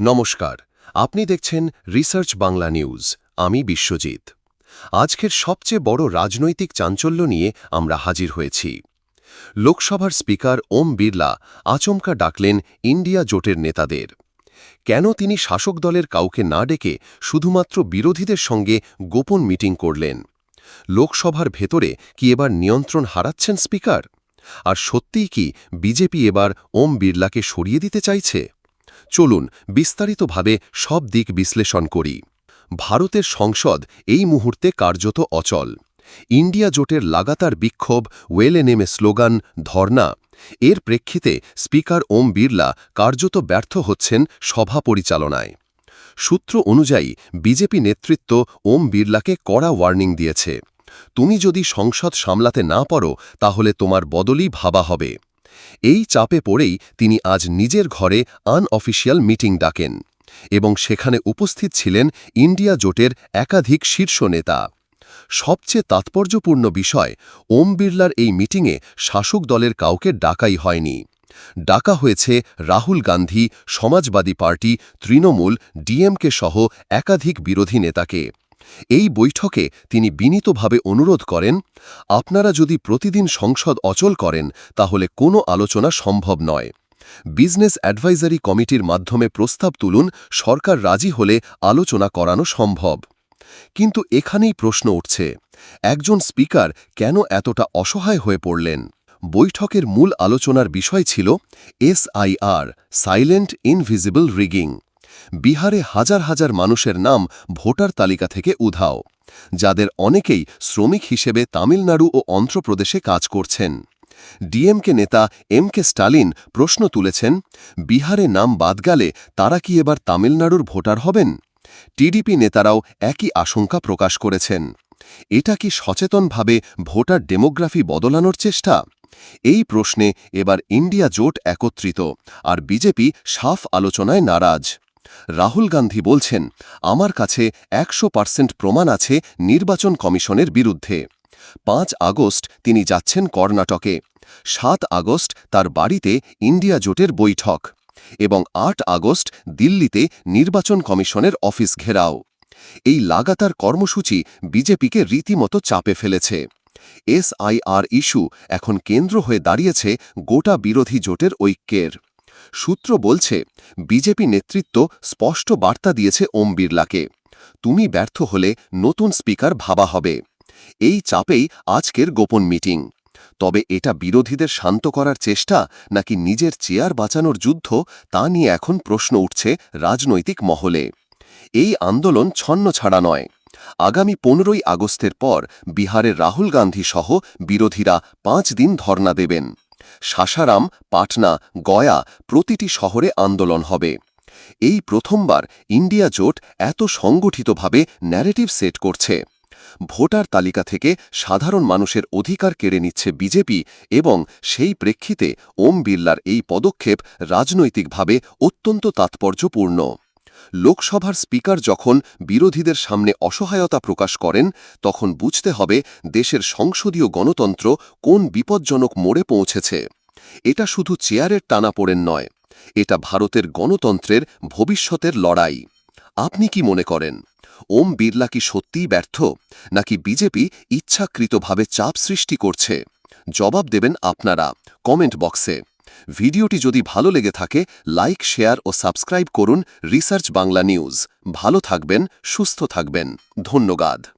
নমস্কার, আপনি দেখছেন রিসার্চ বাংলা নিউজ, আমি বিশ্বজিৎ। আজকের সবচেয়ে বড় রাজনৈতিক চাঞ্চল্য নিয়ে আমরা হাজির হয়েছি। লোকসভার স্পিকার ওম বিড়লা আচমকা ডাকলেন ইন্ডিয়া জোটের নেতাদের। কেন তিনি শাসক দলের কাউকে না ডেকে শুধুমাত্র বিরোধীদের সঙ্গে গোপন মিটিং করলেন? লোকসভার ভেতরে কি এবার নিয়ন্ত্রণ হারাচ্ছেন স্পিকার? আর সত্যিই কি বিজেপি এবার ওম বিড়লাকে সরিয়ে দিতে চাইছে? চলুন বিস্তারিতভাবে সব দিক বিশ্লেষণ করি। ভারতের সংসদ এই মুহূর্তে কার্যত অচল। ইন্ডিয়া জোটের লাগাতার বিক্ষোভ, ওয়েলে নেমে স্লোগান ধর্না এর প্রেক্ষিতে স্পিকার ওম বিড়লা কার্যত ব্যর্থ হচ্ছেন সভা পরিচালনায়। সূত্র অনুযায়ী, বিজেপি নেতৃত্ব ওম বিড়লাকে কড়া ওয়ার্নিং দিয়েছে। তুমি যদি সংসদ সামলাতে না পারো, তাহলে তোমার বদলই ভাবা হবে। এই চাপে পড়েই তিনি আজ নিজের ঘরে আনঅফিসিয়াল মিটিং ডাকেন এবং সেখানে উপস্থিত ছিলেন ইন্ডিয়া জোটের একাধিক শীর্ষ নেতা। সবচেয়ে তাৎপর্যপূর্ণ বিষয়, ওম বিড়লার এই মিটিংয়ে শাসক দলের কাউকে ডাকাই হয়নি। ডাকা হয়েছে রাহুল গান্ধী, সমাজবাদী পার্টি, তৃণমূল, ডিএমকে সহ একাধিক বিরোধী নেতাকে। এই বৈঠকে তিনি বিনীতভাবে অনুরোধ করেন, আপনারা যদি প্রতিদিন সংসদ অচল করেন, তাহলে কোনো আলোচনা সম্ভব নয়। বিজনেস অ্যাডভাইজারি কমিটির মাধ্যমে প্রস্তাব তুলুন, সরকার রাজি হলে আলোচনা করানো সম্ভব। কিন্তু এখানেই প্রশ্ন উঠছে, একজন স্পিকার কেন এতটা অসহায় হয়ে পড়লেন? বৈঠকের মূল আলোচনার বিষয় ছিল, এসআইআর, সাইলেন্ট ইনভিজিবল রিগিং। বিহারে হাজার হাজার মানুষের নাম ভোটার তালিকা থেকে উধাও, যাদের অনেকেই শ্রমিক হিসেবে তামিলনাড়ু ও অন্ধ্রপ্রদেশে কাজ করছেন। ডিএমকে নেতা এম কে স্টালিন প্রশ্ন তুলেছেন, বিহারে নাম বাদ গেলে তারা কি এবার তামিলনাড়ুর ভোটার হবেন? টিডিপি নেতারাও একই আশঙ্কা প্রকাশ করেছেন। এটা কি সচেতনভাবে ভোটার ডেমোগ্রাফি বদলানোর চেষ্টা? এই প্রশ্নে এবার ইন্ডিয়া জোট একত্রিত, আর বিজেপি সাফ আলোচনায় নারাজ। রাহুল গান্ধী বলছেন, আমার কাছে একশো পার্সেন্ট প্রমাণ আছে নির্বাচন কমিশনের বিরুদ্ধে। পাঁচ আগস্ট তিনি যাচ্ছেন কর্ণাটকে। সাত আগস্ট তার বাড়িতে ইন্ডিয়া জোটের বৈঠক। এবং আট আগস্ট দিল্লিতে নির্বাচন কমিশনের অফিস ঘেরাও। এই লাগাতার কর্মসূচি বিজেপিকে রীতিমতো চাপে ফেলেছে। এসআইআর ইস্যু এখন কেন্দ্র হয়ে দাঁড়িয়েছে গোটা বিরোধী জোটের ঐক্যের। সূত্র বলছে, বিজেপি নেতৃত্ব স্পষ্ট বার্তা দিয়েছে ওম বিড়লাকে। তুমি ব্যর্থ হলে নতুন স্পিকার ভাবা হবে। এই চাপেই আজকের গোপন মিটিং। তবে এটা বিরোধীদের শান্ত করার চেষ্টা নাকি নিজের চেয়ার বাঁচানোর যুদ্ধ, তা নিয়ে এখন প্রশ্ন উঠছে রাজনৈতিক মহলে। এই আন্দোলন ছন্ন ছাড়া নয়। আগামী পনেরোই আগস্টের পর বিহারের রাহুল গান্ধী সহ বিরোধীরা পাঁচ দিন ধর্না দেবেন। সাসারাম, পাটনা, গয়া প্রতিটি শহরে আন্দোলন হবে। এই প্রথমবার ইন্ডিয়া জোট এত সংগঠিতভাবে ন্যারেটিভ সেট করছে। ভোটার তালিকা থেকে সাধারণ মানুষের অধিকার কেড়ে নিচ্ছে বিজেপি এবং সেই প্রেক্ষিতে ওম বিড়লার এই পদক্ষেপ রাজনৈতিকভাবে অত্যন্ত তাৎপর্যপূর্ণ। লোকসভার স্পিকার যখন বিরোধীদের সামনে অসহায়তা প্রকাশ করেন, তখন বুঝতে হবে দেশের সংসদীয় গণতন্ত্র কোন বিপজ্জনক মোড়ে পৌঁছেছে। এটা শুধু চেয়ারের টানাপোড়েন নয়, এটা ভারতের গণতন্ত্রের ভবিষ্যতের লড়াই। আপনি কি মনে করেন, ওম বিড়লা কি সত্যিই ব্যর্থ, নাকি বিজেপি ইচ্ছাকৃতভাবে চাপ সৃষ্টি করছে? জবাব দেবেন আপনারা, কমেন্ট বক্সে। ভিডিওটি যদি ভালো লেগে থাকে, লাইক, শেয়ার ও সাবস্ক্রাইব করুন রিসার্চ বাংলা নিউজ। ভালো থাকবেন, সুস্থ থাকবেন। ধন্যবাদ।